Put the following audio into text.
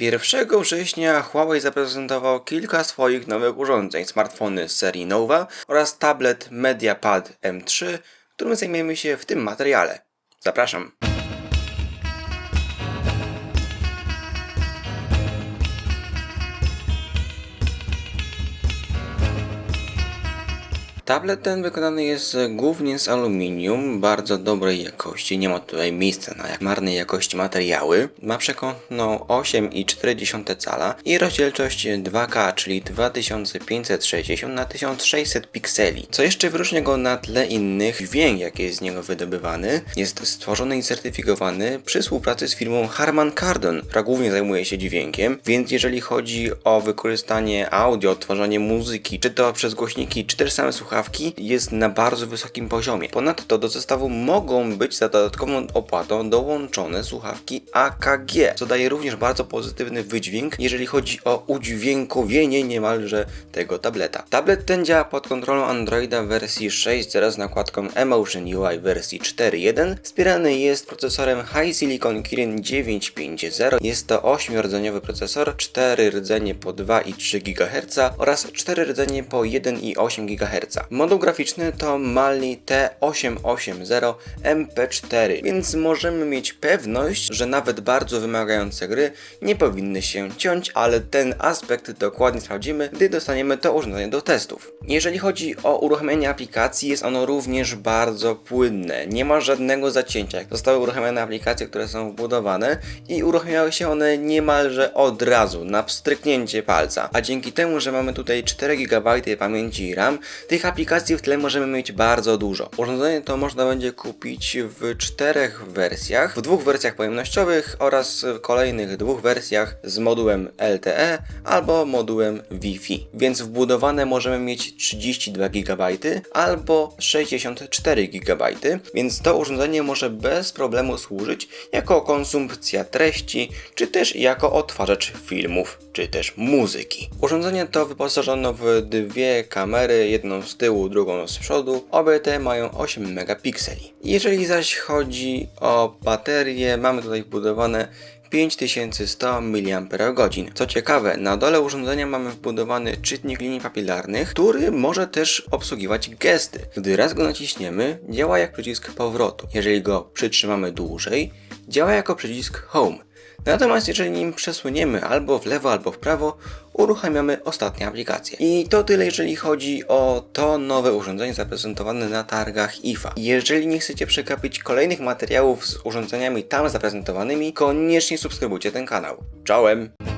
1 września Huawei zaprezentował kilka swoich nowych urządzeń, smartfony z serii Nova oraz tablet MediaPad M3, którym zajmiemy się w tym materiale. Zapraszam. Tablet ten wykonany jest głównie z aluminium, bardzo dobrej jakości, nie ma tutaj miejsca na marnej jakości materiały. Ma przekątną 8,4 cala i rozdzielczość 2K, czyli 2560 na 1600 pikseli. Co jeszcze wyróżnia go na tle innych, dźwięk jaki jest z niego wydobywany jest stworzony i certyfikowany przy współpracy z firmą Harman Kardon, która głównie zajmuje się dźwiękiem, więc jeżeli chodzi o wykorzystanie audio, tworzenie muzyki, czy to przez głośniki, czy też same słuchawki, jest na bardzo wysokim poziomie. Ponadto do zestawu mogą być za dodatkową opłatą dołączone słuchawki AKG, co daje również bardzo pozytywny wydźwięk, jeżeli chodzi o udźwiękowienie niemalże tego tableta. Tablet ten działa pod kontrolą Androida wersji 6.0 z nakładką Emotion UI wersji 4.1. Wspierany jest procesorem High Silicon Kirin 950. Jest to 8-rdzeniowy procesor, 4 rdzenie po 2,3 GHz oraz 4 rdzenie po 1,8 GHz. Moduł graficzny to Mali T880 MP4, więc możemy mieć pewność, że nawet bardzo wymagające gry nie powinny się ciąć, ale ten aspekt dokładnie sprawdzimy, gdy dostaniemy to urządzenie do testów. Jeżeli chodzi o uruchomienie aplikacji, jest ono również bardzo płynne. Nie ma żadnego zacięcia. Zostały uruchomione aplikacje, które są wbudowane i uruchamiały się one niemalże od razu, na pstryknięcie palca. A dzięki temu, że mamy tutaj 4 GB pamięci RAM, tych aplikacji w tle możemy mieć bardzo dużo. Urządzenie to można będzie kupić w czterech wersjach, w dwóch wersjach pojemnościowych oraz w kolejnych dwóch wersjach z modułem LTE albo modułem Wi-Fi. Więc wbudowane możemy mieć 32 GB albo 64 GB, więc to urządzenie może bez problemu służyć jako konsumpcja treści, czy też jako odtwarzacz filmów, czy też muzyki. Urządzenie to wyposażono w dwie kamery, jedną z tyłu, drugą z przodu. Obie te mają 8 megapikseli. Jeżeli zaś chodzi o baterię, mamy tutaj wbudowane 5100 mAh. Co ciekawe, na dole urządzenia mamy wbudowany czytnik linii papilarnych, który może też obsługiwać gesty. Gdy raz go naciśniemy, działa jak przycisk powrotu. Jeżeli go przytrzymamy dłużej, działa jako przycisk Home. Natomiast jeżeli nim przesuniemy albo w lewo, albo w prawo, uruchamiamy ostatnie aplikacje. I to tyle, jeżeli chodzi o to nowe urządzenie zaprezentowane na targach IFA. Jeżeli nie chcecie przegapić kolejnych materiałów z urządzeniami tam zaprezentowanymi, koniecznie subskrybujcie ten kanał. Czołem!